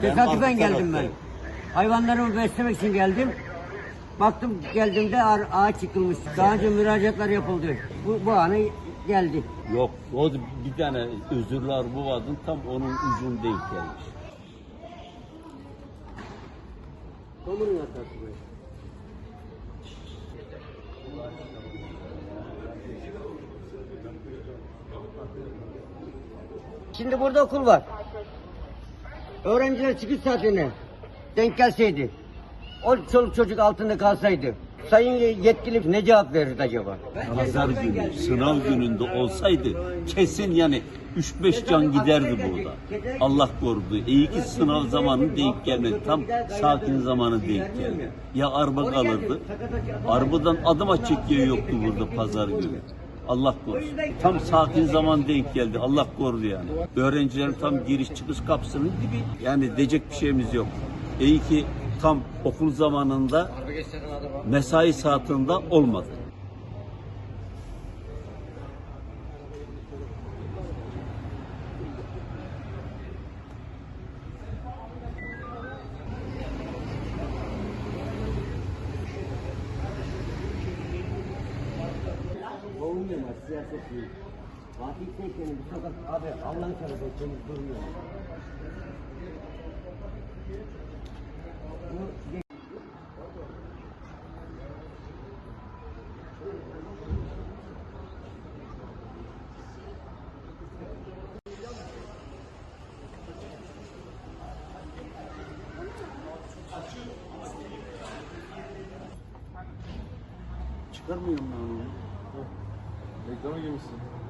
Tesadüfen geldim ben. Hayvanlarımı beslemek için geldim. Baktım geldiğimde ağ- ağaç yıkılmış. Daha önce müracaatlar yapıldı. Bu, bu anı geldi. Yok, o bir tane özürler bu vardı tam onun ucun denk gelmiş. Kamunun hatası bu. Şimdi burada okul var. Öğrenciler çıkış saatine denk gelseydi, o çoluk çocuk altında kalsaydı, sayın yetkili ne cevap verirdi acaba? Pazar günü, sınav gününde olsaydı kesin yani 3-5 can giderdi burada. Allah korudu. İyi ki sınav zamanı denk gelmedi. Tam sakin zamanı denk geldi. Ya araba kalırdı. Arabadan adım yeri yoktu burada pazar günü. Allah korusun. Tam sakin zaman denk geldi. Allah korudu yani. Öğrencilerin tam giriş çıkış kapısının dibi. Yani diyecek bir şeyimiz yok. İyi ki tam okul zamanında mesai saatinde olmadı. Savunmuyorlar siyaset değil. Fatih Tekin'in bu sokak abi Allah'ın tarafı temiz durmuyor. Bu Çıkarmıyorum ben onu. Reklama girmişsin.